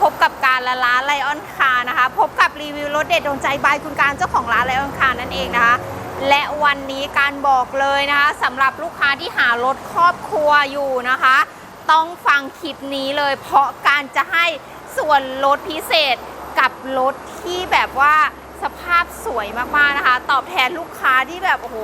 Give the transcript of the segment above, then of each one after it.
พบกับการละล้านไลออนคานะคะ พบกับรีวิวรถเด็ดโดนใจบายคุณการเจ้าของร้านไลออนคานั่นเองนะคะ และวันนี้การบอกเลยนะคะสำหรับลูกค้าที่หารถครอบครัวอยู่นะคะ ต้องฟังคลิปนี้เลย เพราะการจะให้ส่วนลดพิเศษกับรถที่แบบว่าสภาพสวยมากๆนะคะ ตอบแทนลูกค้าที่แบบโอ้โห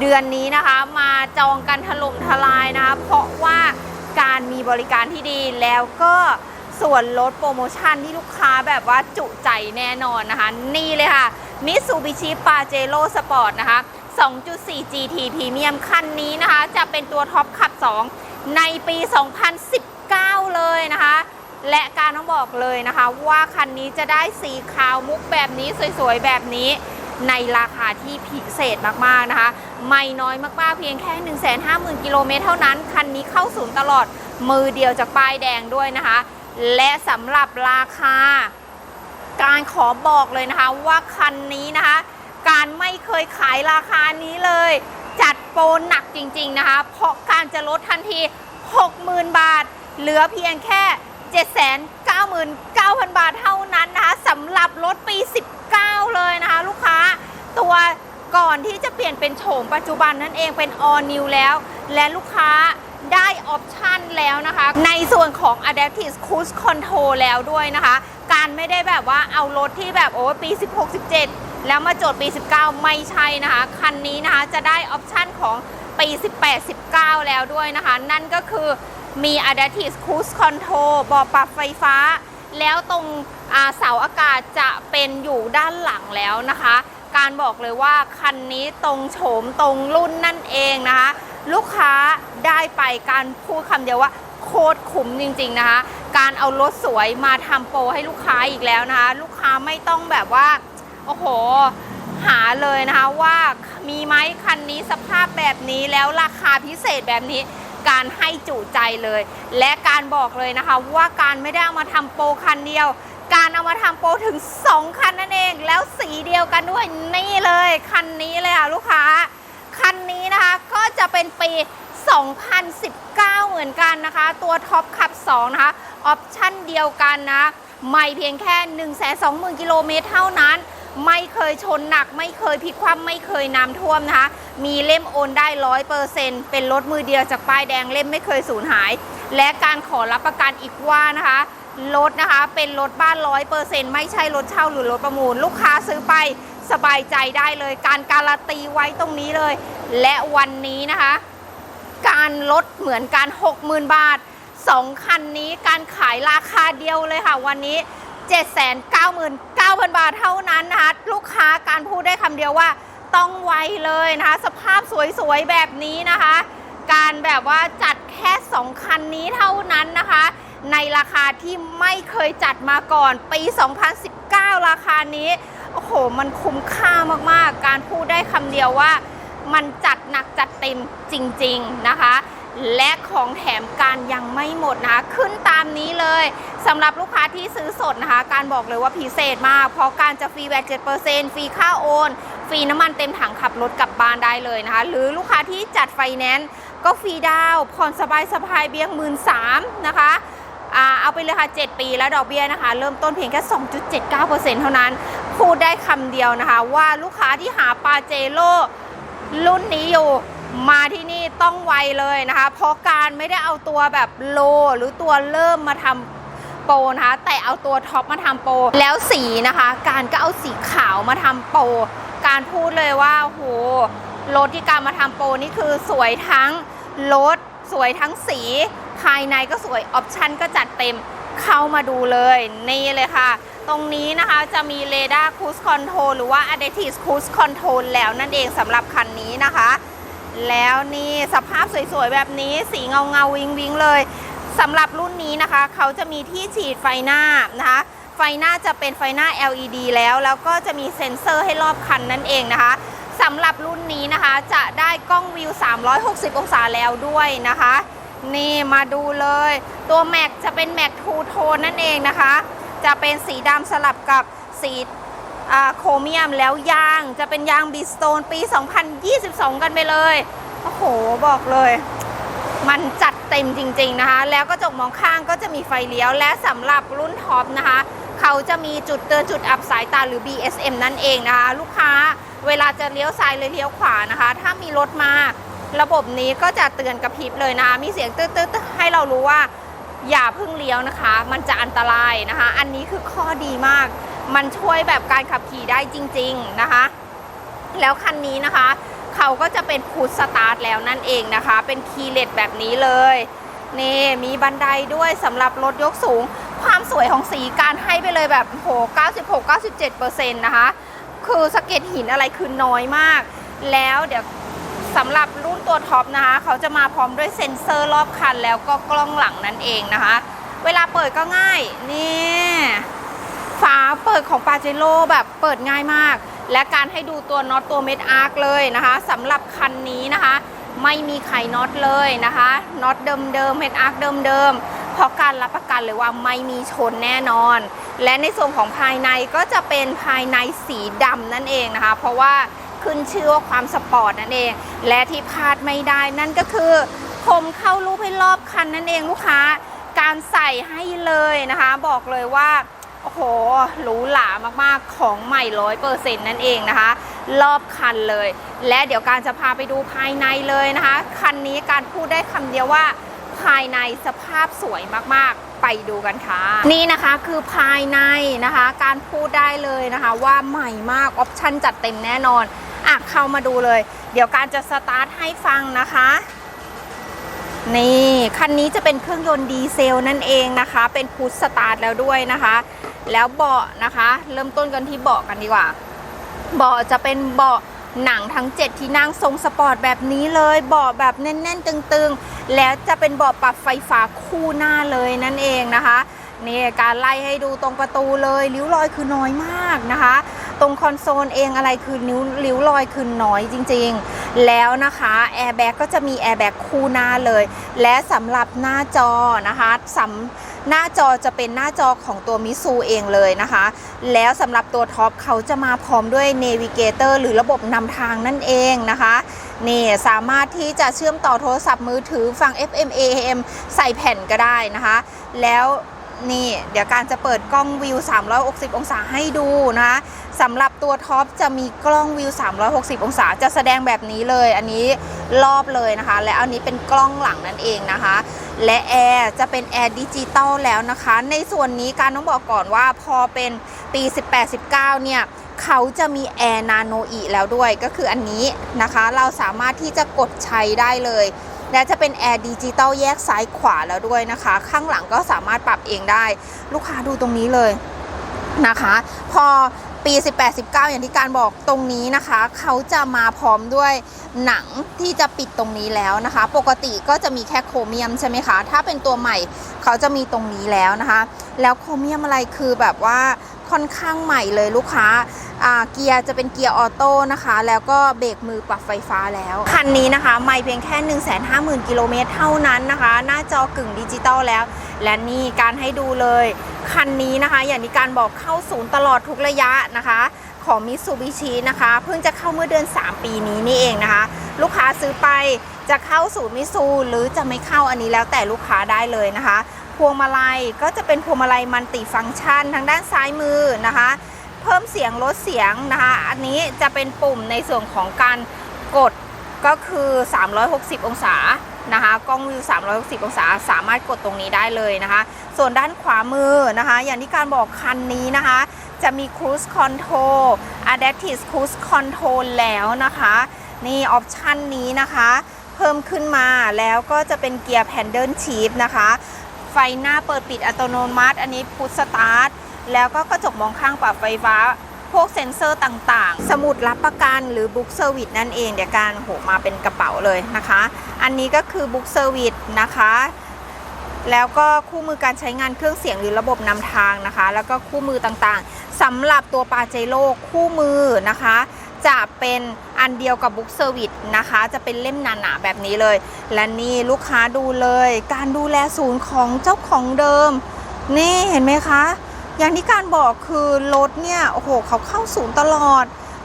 เดือนนี้นะคะมาจองกันถล่มทลายนะคะ เพราะว่าการมีบริการที่ดีแล้วก็ ส่วนลดโปรโมชั่นที่ลูกค้าแบบว่าจุใจแน่นอนนะคะ นี่เลยค่ะ Mitsubishi Pajero Sport นะคะ 2.4 GT Premium คันนี้นะคะ จะเป็นตัวท็อปขับ 2 ในปี 2019 เลยนะคะ และการต้องบอกเลยนะคะ ว่าคันนี้จะได้สีขาวมุกแบบนี้สวยๆ แบบนี้ในราคาที่พิเศษมากๆนะคะ ไม่น้อยมากๆเพียงแค่ 150,000กิโลเมตรเท่านั้น คันนี้เข้าศูนย์ตลอดมือเดียวจากป้ายแดงด้วยนะคะ และสำหรับราคา การขอบอกเลยนะคะว่าคันนี้นะคะ การไม่เคยขายราคานี้เลย จัดโปรหนักจริงๆนะคะ เพราะการจะลดทันที 60,000 บาท เหลือเพียงแค่ 799,000 บาทเท่านั้นนะคะสำหรับรถปี 19 เลยนะคะ ลูกค้าตัวก่อนที่จะเปลี่ยนเป็นโฉมปัจจุบันนั่นเองเป็น all new แล้ว และลูกค้า ได้ออปชันแล้วนะคะ ในส่วนของ adaptive cruise control แล้วด้วยนะคะ การไม่ได้แบบว่าเอารถที่แบบโอ้ปี 16 17 แล้วมาโจทย์ปี 19 ไม่ใช่นะคะ คันนี้นะคะจะได้ออปชันของปี 18 19 แล้วด้วยนะคะ นั่นก็คือมี adaptive cruise control บาะปรับไฟฟ้า แล้วตรงเสาอากาศจะเป็นอยู่ด้านหลังแล้วนะคะ การบอกเลยว่าคันนี้ตรงโฉมตรงรุ่นนั่นเองนะคะ ลูกค้าได้ไปการพูดคำเดียวว่าโคตรคุ้มจริงๆนะคะ การเอารถสวยมาทำโปรให้ลูกค้าอีกแล้วนะคะ ลูกค้าไม่ต้องแบบว่า โอ้โห หาเลยนะคะว่ามีไหมคันนี้สภาพแบบนี้แล้วราคาพิเศษแบบนี้การให้จุใจเลย และการบอกเลยนะคะว่าการไม่ได้เอามาทำโปรคันเดียว การเอามาทำโปรถึง 2 คันนั่นเอง แล้วสีเดียวกันด้วยนี่เลย คันนี้เลยค่ะลูกค้า คันนี้นะคะ ก็จะเป็นปี 2019 เหมือนกันนะคะ ตัวท็อปขับ 2 นะคะ ออปชั่นเดียวกันนะ ไม่เพียงแค่ 120,000 กิโลเมตรเท่านั้น ไม่เคยชนหนัก ไม่เคยพลิกคว่ำไม่เคยน้ำท่วมนะคะ มีเล่มโอนได้ร้อยเปอร์เซ็นต์เป็นรถมือเดียวจากป้ายแดงเล่มไม่เคยสูญหาย และการขอรับประกันอีกว่านะคะรถนะคะ เป็นรถบ้านร้อยเปอร์เซ็นต์ไม่ใช่รถเช่าหรือรถประมูล ลูกค้าซื้อไปสบายใจได้เลย การการันตีไว้ตรงนี้เลย และวันนี้นะคะ การลดเหมือนกัน60,000 บาท 2 คันนี้การขายราคาเดียวเลยค่ะ วันนี้ 799,000 บาทเท่านั้นนะคะลูกค้าการพูดได้คำเดียวว่าต้องไวเลยนะคะ สภาพสวยๆ แบบนี้นะคะ การแบบว่าจัดแค่ 2 คันนี้เท่านั้นนะคะ ในราคาที่ไม่เคยจัดมาก่อนปี 2019 ราคานี้ โอ้โห มันคุ้มค่ามากๆ การพูดได้คำเดียวว่า มันจัดหนักจัดเต็มจริง ๆนะคะ และของแถมการยังไม่หมดนะคะ ขึ้นตามนี้เลยสำหรับลูกค้าที่ซื้อสดนะคะ การบอกเลยว่าพิเศษมาก เพราะการจะฟรีแวต7%ฟรีค่าโอน ฟรีน้ำมันเต็มถังขับรถกลับบ้านได้เลยนะคะ หรือลูกค้าที่จัดไฟแนนซ์ก็ฟรีดาวน์ผ่อนสบายสบายเบี้ยงหมื่นสามนะคะเอาไปเลยค่ะ 7 ปีแล้วดอกเบี้ยนะคะ เริ่มต้นเพียงแค่ 2.79%เท่านั้น พูดได้คำเดียวนะคะ ว่าลูกค้าที่หาปาเจโร่ รุ่นนี้อยู่มาที่นี่ต้องไวเลยนะคะ เพราะการไม่ได้เอาตัวแบบโล หรือตัวเริ่มมาทำโปรนะคะแต่เอาตัวท็อปมาทำโปรแล้วสีนะคะ การก็เอาสีขาวมาทำโปรการพูดเลยว่าโหรถที่การมาทำโปรนี่คือสวยทั้งรถสวยทั้งสี ภายในก็สวยออปชั่นก็จัดเต็ม เข้ามาดูเลยนี่เลยค่ะ ตรงนี้นะคะจะมีเรดาร์คูสคอนโทรหรือว่า Adaptive Cruise Control แล้วนั่นเองสำหรับคันนี้นะคะ แล้วนี่สภาพสวยๆ แบบนี้สีเงาเงาๆวิงวิงๆเลยสำหรับรุ่นนี้นะคะ เขาจะมีที่ฉีดไฟหน้านะคะไฟหน้าจะเป็นไฟหน้า LED แล้ว แล้วก็จะมีเซ็นเซอร์ให้รอบคันนั่นเองนะคะสำหรับรุ่นนี้นะคะจะได้กล้องวิว 360 องศาแล้วด้วยนะคะ นี่มาดูเลย ตัวแม็กจะเป็นแม็กทูโทนนั่นเองนะคะ จะเป็นสีดำสลับกับสีอ่าโครเมียมแล้วยางจะเป็นยางบีสโตนปี 2022 กันไปเลย โอ้โห บอกเลย มันจัดเต็มจริง ๆ นะคะ แล้วก็จกมองข้างก็จะมีไฟเลี้ยว และสำหรับรุ่นท็อปนะคะ เขาจะมีจุดเตือนจุดอับสายตาหรือ BSM นั่นเองนะคะ ลูกค้าเวลาจะเลี้ยวซ้ายหรือเลี้ยวขวานะคะ ถ้ามีรถมา ระบบนี้ก็จะเตือนกระพริบเลยนะ มีเสียงตืดๆให้เรารู้ว่าอย่าเพิ่งเลี้ยวนะคะ มันจะอันตรายนะคะ อันนี้คือข้อดีมาก มันช่วยแบบการขับขี่ได้จริง ๆนะคะ แล้วคันนี้นะคะ เขาก็จะเป็นพุทสตาร์ทแล้วนั่นเองนะคะ เป็นคีย์เลตแบบนี้เลยนี่มีบันไดด้วยสำหรับรถยกสูง ความสวยของสีการให้ไปเลยแบบโห 96-97%นะคะ คือสะเก็ดหินอะไรคือน้อยมาก แล้วเดี๋ยว สำหรับรุ่นตัวท็อปนะคะ เขาจะมาพร้อมด้วยเซ็นเซอร์รอบคันแล้วก็กล้องหลังนั่นเองนะคะ เวลาเปิดก็ง่ายนี่ฝาเปิดของปาเจโร่แบบเปิดง่ายมาก และการให้ดูตัวน็อตตัวเม็ดอาร์คเลยนะคะสำหรับคันนี้นะคะ ไม่มีไขน็อตเลยนะคะน็อตเดิมๆเม็ดอาร์คเดิมๆเพราะการรับประกันเลยว่าไม่มีชนแน่นอน และในส่วนของภายในก็จะเป็นภายในสีดำนั่นเองนะคะ เพราะว่า ขึ้นชื่อว่าความสปอร์ตนั่นเอง และที่พลาดไม่ได้นั่นก็คือผมเข้ารูปให้รอบคันนั่นเองลูกค้า การใส่ให้เลยนะคะ บอกเลยว่าโอ้โหหรูหรามากๆของใหม่ร้อยเปอร์เซ็นต์นั่นเองนะคะ รอบคันเลย และเดี๋ยวการจะพาไปดูภายในเลยนะคะ คันนี้การพูดได้คำเดียวว่าภายในสภาพสวยมากๆ ไปดูกันค่ะ นี่นะคะคือภายในนะคะ การพูดได้เลยนะคะ ว่าใหม่มากออปชั่นจัดเต็มแน่นอน อะเข้ามาดูเลย เดี๋ยวการจะสตาร์ทให้ฟังนะคะนี่คันนี้จะเป็นเครื่องยนต์ดีเซลนั่นเองนะคะ เป็นพุทสตาร์ทแล้วด้วยนะคะ แล้วเบาะนะคะ เริ่มต้นกันที่เบาะกันดีกว่า เบาะจะเป็นเบาะหนังทั้ง 7 ที่นั่งทรงสปอร์ตแบบนี้เลยเบาะแบบแน่นๆ ตึงๆ แล้วจะเป็นเบาะปรับไฟฟ้าคู่หน้าเลยนั่นเองนะคะ นี่การไล่ให้ดูตรงประตูเลยริ้วรอยคือน้อยมากนะคะ ตรงคอนโซลเองอะไรคือนิ้วริ้วรอยคือน้อยจริงๆ แล้วนะคะแอร์แบ็กก็จะมีแอร์แบ็กคู่หน้าเลย และสำหรับหน้าจอนะคะสำหน้าจอจะเป็นหน้าจอของตัวมิซูเองเลยนะคะ แล้วสำหรับตัวท็อปเขาจะมาพร้อมด้วย Navigator หรือระบบนำทางนั่นเองนะคะนี่สามารถที่จะเชื่อมต่อโทรศัพท์มือถือฟัง FM AM ใส่แผ่นก็ได้นะคะ แล้ว นี่ เดี๋ยวการจะเปิดกล้องวิว 360 องศาให้ดูนะคะสำหรับตัวท็อปจะมีกล้องวิว 360 องศาจะแสดงแบบนี้เลย อันนี้รอบเลยนะคะ และอันนี้เป็นกล้องหลังนั่นเองนะคะ และแอร์จะเป็นแอร์ดิจิตอลแล้วนะคะ ในส่วนนี้การต้องบอกก่อนว่าพอเป็นปี 18-19 เนี่ยเขาจะมีแอร์นาโนอีแล้วด้วยก็คืออันนี้นะคะ เราสามารถที่จะกดใช้ได้เลย และจะเป็นแอร์ดิจิตอลแยกซ้ายขวาแล้วด้วยนะคะ ข้างหลังก็สามารถปรับเองได้ ลูกค้าดูตรงนี้เลยนะคะ พอปี 18-19 อย่างที่การบอกตรงนี้นะคะ เขาจะมาพร้อมด้วยหนังที่จะปิดตรงนี้แล้วนะคะ ปกติก็จะมีแค่โครเมียมใช่ไหมคะ ถ้าเป็นตัวใหม่เขาจะมีตรงนี้แล้วนะคะ แล้วโครเมียมอะไรคือแบบว่าค่อนข้างใหม่เลยลูกค้าเกียร์จะเป็นเกียร์ออโต้นะคะ แล้วก็เบรกมือปรับไฟฟ้าแล้ว คันนี้นะคะ ไม่เพียงแค่ 150,000 กิโลเมตรเท่านั้นนะคะ หน้าจอกึ่งดิจิตอลแล้ว และนี่การให้ดูเลย คันนี้นะคะ อย่างที่การบอกเข้าศูนย์ตลอดทุกระยะนะคะของมิ t ซูบิชินะคะ เพิ่งจะเข้าเมื่อเดือน 3 ปีนี้นี่เองนะคะ ลูกค้าซื้อไปจะเข้าศูนย์มิซูหรือจะไม่เข้าอันนี้แล้วแต่ลูกค้าได้เลยนะคะ พวงมาลัยก็จะเป็นพวงมาลัยมันติฟังก์ชันทางด้านซ้ายมือนะคะ เพิ่มเสียงลดเสียงนะคะ อันนี้จะเป็นปุ่มในส่วนของการกดก็คือ 360 องศานะคะกล้องวิว 360 องศาสามารถกดตรงนี้ได้เลยนะคะ ส่วนด้านขวามือนะคะ อย่างที่การบอกคันนี้นะคะ จะมี Cruise Control Adaptive Cruise Control แล้วนะคะ นี่ออปชันนี้นะคะ เพิ่มขึ้นมาแล้วก็จะเป็นเกียร์แพนเดิลชีฟนะคะ ไฟหน้าเปิดปิดอัตโนมัติ อันนี้พุทสตาร์ท แล้วก็กระจกมองข้างปรับไฟฟ้า พวกเซ็นเซอร์ต่างๆ สมุดรับประกันหรือบุ๊กเซอร์วิสนั่นเอง เดี๋ยวการโหมาเป็นกระเป๋าเลยนะคะ อันนี้ก็คือบุ๊กเซอร์วิสนะคะ แล้วก็คู่มือการใช้งานเครื่องเสียงหรือระบบนำทางนะคะ แล้วก็คู่มือต่างๆสำหรับตัวปาเจโร่คู่มือนะคะ จะเป็นอันเดียวกับบุ๊กเซอร์วิสนะคะ จะเป็นเล่มหนาๆแบบนี้เลย และนี่ลูกค้าดูเลย การดูแลศูนย์ของเจ้าของเดิม นี่เห็นไหมคะ อย่างที่การบอกคือรถเนี่ยโอ้โหเขาเข้าศูนย์ตลอด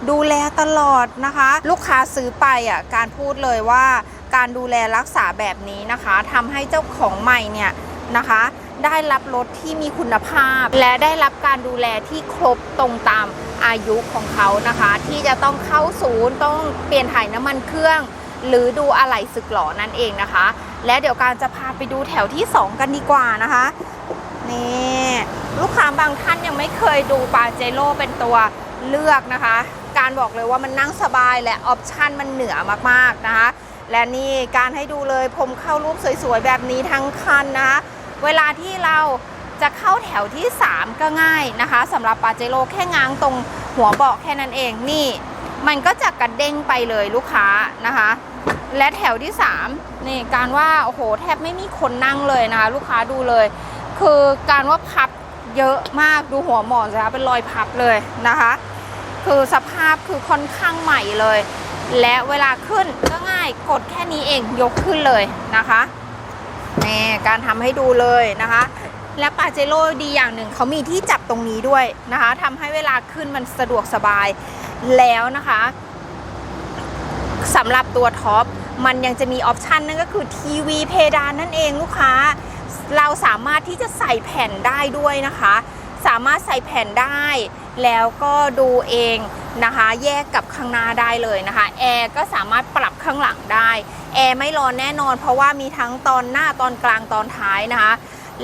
ดูแลตลอดนะคะ ลูกค้าซื้อไปอะการพูดเลยว่าการดูแลรักษาแบบนี้นะคะทำให้เจ้าของใหม่เนี่ยนะคะ ได้รับรถที่มีคุณภาพ และได้รับการดูแลที่ครบตรงตาม อายุของเขานะคะ ที่จะต้องเข้าศูนย์ต้องเปลี่ยนถ่ายน้ำมันเครื่อง หรือดูอะไหล่สึกหลอนั่นเองนะคะ และเดี๋ยวการจะพาไปดูแถวที่ 2 กันดีกว่านะคะนี่ลูกค้าบางท่านยังไม่เคยดูปาเจโร่เป็นตัวเลือกนะคะ การบอกเลยว่ามันนั่งสบายและออปชันมันเหนือมากๆนะคะและนี่การให้ดูเลยผมเข้ารูปสวยๆ แบบนี้ทั้งคันนะคะเวลาที่เรา จะเข้าแถวที่ 3 ก็ง่ายนะคะสำหรับปาเจโร่แค่ง้างตรงหัวเบาะแค่นั้นเองนี่ มันก็จะกระเด้งไปเลยลูกค้านะคะ และแถวที่ 3 นี่การว่าโอ้โหแทบไม่มีคนนั่งเลยนะคะ ลูกค้าดูเลย คือการว่าพับเยอะมากดูหัวหมอนสิคะเป็นรอยพับเลยนะคะ คือสภาพคือค่อนข้างใหม่เลย และเวลาขึ้นก็ง่ายกดแค่นี้เองยกขึ้นเลยนะคะนี่การทำให้ดูเลยนะคะ และปาเจโร่ดีอย่างหนึ่งเขามีที่จับตรงนี้ด้วยนะคะทำให้เวลาขึ้นมันสะดวกสบายแล้วนะคะสำหรับตัวท็อปมันยังจะมีออปชันนั่นก็คือทีวีเพดานนั่นเองลูกค้า เราสามารถที่จะใส่แผ่นได้ด้วยนะคะ สามารถใส่แผ่นได้ แล้วก็ดูเองนะคะ แยกกับข้างหน้าได้เลยนะคะแอร์ก็สามารถปรับข้างหลังได้แอร์ไม่ร้อนแน่นอน เพราะว่ามีทั้งตอนหน้าตอนกลางตอนท้ายนะคะ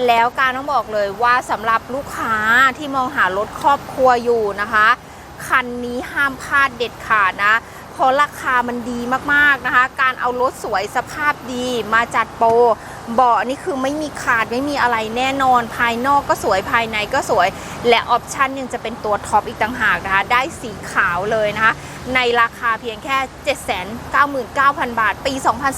แล้วการต้องบอกเลยว่าสำหรับลูกค้าที่มองหารถครอบครัวอยู่นะคะ คันนี้ห้ามพลาดเด็ดขาดนะเพราะราคามันดีมากๆนะคะ การเอารถสวยสภาพดีมาจัดโปรเบาะนี่คือไม่มีขาดไม่มีอะไรแน่นอน ภายนอกก็สวยภายในก็สวย และออปชันยังจะเป็นตัวท็อปอีกต่างหากนะคะ ได้สีขาวเลยนะคะ ในราคาเพียงแค่ 799,000 บาท ปี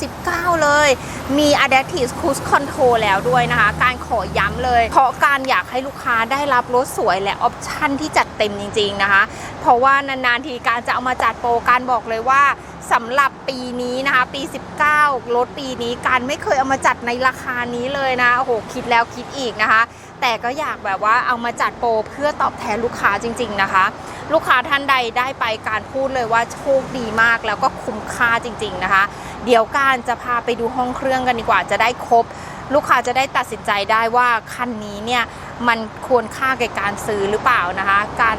2019 เลย มี Adaptive Cruise Control แล้วด้วยนะคะ การขอย้ำเลย เพราะการอยากให้ลูกค้าได้รับรถสวยและออปชันที่จัดเต็มจริง ๆ นะคะ เพราะว่านาน ๆ ทีการจะเอามาจัดโปรการบอกเลยว่าสำหรับปีนี้นะคะปี 19 รถปีนี้การไม่เคยเอามาจัดในราคานี้เลยนะโอ้โหคิดแล้วคิดอีกนะคะ แต่ก็อยากแบบว่าเอามาจัดโปรเพื่อตอบแทนลูกค้าจริง ๆนะคะ ลูกค้าท่านใดได้ไปการพูดเลยว่าโชคดีมากแล้วก็คุ้มค่าจริง ๆนะคะ เดี๋ยวการจะพาไปดูห้องเครื่องกันดีกว่าจะได้ครบ ลูกค้าจะได้ตัดสินใจได้ว่าคันนี้เนี่ยมันควรค่าแก่การซื้อหรือเปล่านะคะ การ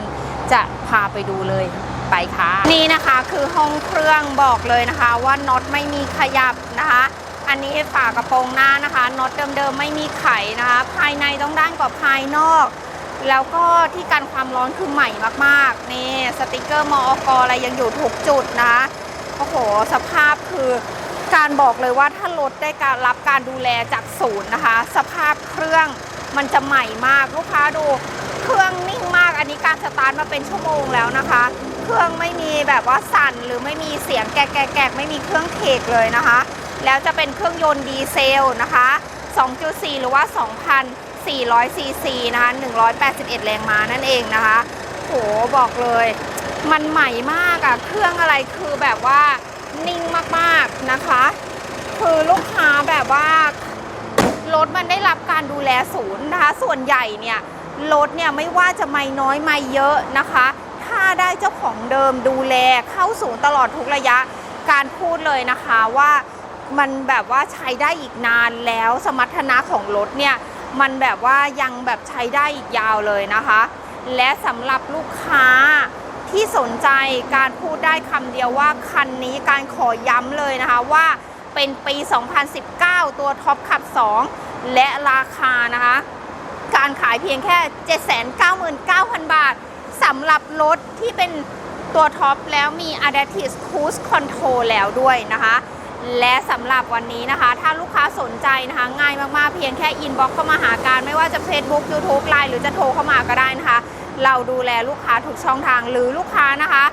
จะพาไปดูเลยไปค่ะ นี่นะคะคือห้องเครื่องบอกเลยนะคะว่าน็อตไม่มีขยับนะคะ อันนี้ฝากระโปรงหน้านะคะน็อตเดิมๆไม่มีไขนะคะ ภายในต้องด้านกว่าภายนอก แล้วก็ที่กันความร้อนคือใหม่มากๆนี่สติกเกอร์มอกอะไรยังอยู่ทุกจุดนะคะโอ้โหสภาพคือการบอกเลยว่าถ้ารถได้การรับการดูแลจากศูนย์นะคะ สภาพเครื่องมันจะใหม่มากลูกค้าดูเครื่องนิ่งมากอันนี้การสตาร์ทมาเป็นชั่วโมงแล้วนะคะ เครื่องไม่มีแบบว่าสั่นหรือไม่มีเสียงแกกแกกไม่มีเครื่องเทกเลยนะคะ แล้วจะเป็นเครื่องยนต์ดีเซลนะคะ 2.4 หรือว่า 2,400ซีซีนะคะ 181 แรงม้านั่นเองนะคะ โหบอกเลย มันใหม่มากอะเครื่องอะไรคือแบบว่านิ่งมากๆนะคะ คือลูกค้าแบบว่ารถมันได้รับการดูแลศูนย์นะคะ ส่วนใหญ่เนี่ยรถเนี่ยไม่ว่าจะไม่น้อยไม่เยอะนะคะ ถ้าได้เจ้าของเดิมดูแลเข้าศูนย์ตลอดทุกระยะการพูดเลยนะคะว่า มันแบบว่าใช้ได้อีกนานแล้วสมรรถนะของรถเนี่ยมันแบบว่ายังแบบใช้ได้อีกยาวเลยนะคะ และสำหรับลูกค้าที่สนใจการพูดได้คำเดียวว่าคันนี้การขอย้ำเลยนะคะว่าเป็นปี 2019 ตัวท็อปขับ 2 และราคานะคะ การขายเพียงแค่ 799,000 บาทสำหรับรถที่เป็นตัวท็อปแล้วมี Adaptive Cruise Control แล้วด้วยนะคะ และสำหรับวันนี้นะคะ ถ้าลูกค้าสนใจนะคะ ง่ายมากๆ เพียงแค่อินบ็อกเข้ามาหาการ ไม่ว่าจะ Facebook YouTube Line หรือจะโทรเข้ามาก็ได้นะคะ เราดูแลลูกค้าทุกช่องทางหรือลูกค้านะคะ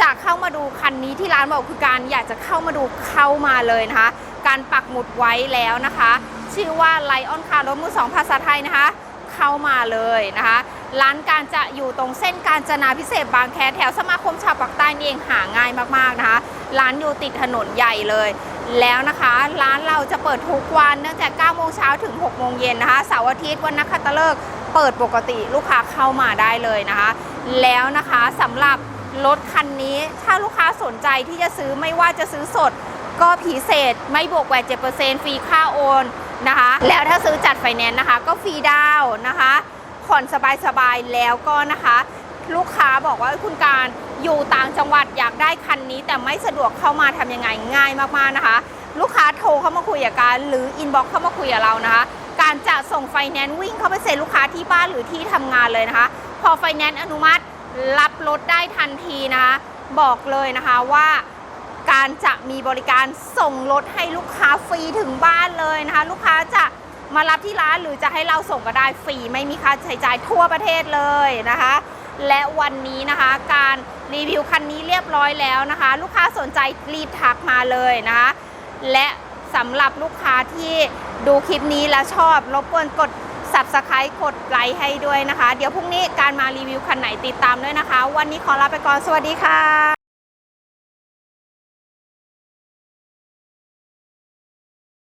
จะเข้ามาดูคันนี้ที่ร้านบอกคือการอยากจะเข้ามาดูเข้ามาเลยนะคะ การปักหมุดไว้แล้วนะคะ ชื่อว่าไลออนคาร์รถมือสองภาษาไทยนะคะ เข้ามาเลยนะคะ ร้านการจะอยู่ตรงเส้นการจนาพิเศษบางแคแถวสมาคมชาวปากใต้นี่เองหาง่ายมากๆนะคะ ร้านอยู่ติดถนนใหญ่เลย แล้วนะคะ ร้านเราจะเปิดทุกวันเนื่องจาก9โมงเช้าถึง6โมงเย็นนะคะเสาร์อาทิตย์วันนักขัตฤกษ์เปิดปกติลูกค้าเข้ามาได้เลยนะคะ แล้วนะคะสำหรับรถคันนี้ถ้าลูกค้าสนใจที่จะซื้อไม่ว่าจะซื้อสดก็พิเศษไม่บวกแหวด7%ฟรีค่าโอนนะคะ แล้วถ้าซื้อจัดไฟแนนซ์นะคะ ก็ฟรีดาวนะคะ ผ่อนสบายๆ แล้วก็นะคะ ลูกค้าบอกว่าคุณการอยู่ต่างจังหวัดอยากได้คันนี้ แต่ไม่สะดวกเข้ามาทำยังไงง่ายมากๆนะคะ ลูกค้าโทรเข้ามาคุยกับการหรืออินบ็อกเข้ามาคุยกับเรานะคะ การจะส่งไฟแนนซ์วิ่งเข้าไปเซ็นลูกค้าที่บ้านหรือที่ทำงานเลยนะคะ พอไฟแนนซ์อนุมัติรับรถได้ทันทีนะคะ บอกเลยนะคะว่าการจะมีบริการส่งรถให้ลูกค้าฟรีถึงบ้านเลยนะคะ ลูกค้าจะมารับที่ร้านหรือจะให้เราส่งก็ได้ฟรีไม่มีค่าใช้จ่ายทั่วประเทศเลยนะคะ และวันนี้นะคะการรีวิวคันนี้เรียบร้อยแล้วนะคะ ลูกค้าสนใจรีบทักมาเลยนะคะ และสำหรับลูกค้าที่ดูคลิปนี้แล้วชอบรบกวนกด subscribe กดไลค์ให้ด้วยนะคะ เดี๋ยวพรุ่งนี้การมารีวิวคันไหนติดตามด้วยนะคะ วันนี้ขอลาไปก่อน สวัสดีค่ะ